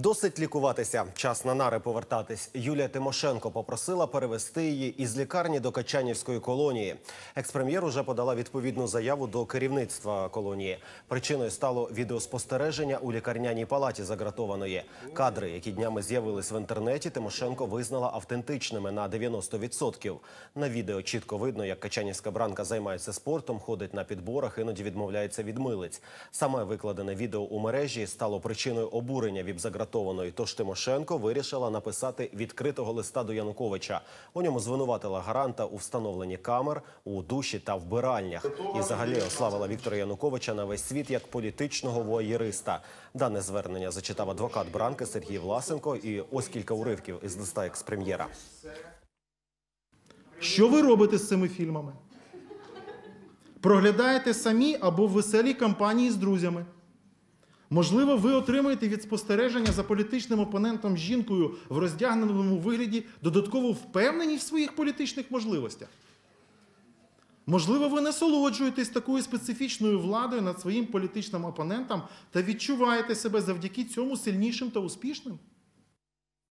Досить лікуватися. Час на нари повертатись. Юлія Тимошенко попросила перевести її із лікарні до Качанівської колонії. Експрем'єр уже подала відповідну заяву до керівництва колонії. Причиною стало відеоспостереження у лікарняній палаті загратованої. Кадри, які днями з'явились в інтернеті, Тимошенко визнала автентичними на 90%. На відео чітко видно, як Качанівська бранка займається спортом, ходить на підборах, іноді відмовляється від милиць. Саме викладене відео у мережі стало причиною обурення віп-загратованої. Тож Тимошенко вирішила написати відкритого листа до Януковича. У ньому звинуватила гаранта у встановленні камер у душі та вбиральнях. І взагалі ославила Віктора Януковича на весь світ як політичного воєриста. Дане звернення зачитав адвокат Бранки Сергій Власенко. І ось кілька уривків із листа експрем'єра. Що ви робите з цими фільмами? Проглядаєте самі або в веселій компанії з друзями. Можливо, ви отримаєте від спостереження за політичним опонентом жінкою в роздягненому вигляді додаткову впевненість в своїх політичних можливостях. Можливо, ви насолоджуєтесь такою специфічною владою над своїм політичним опонентом та відчуваєте себе завдяки цьому сильнішим та успішним.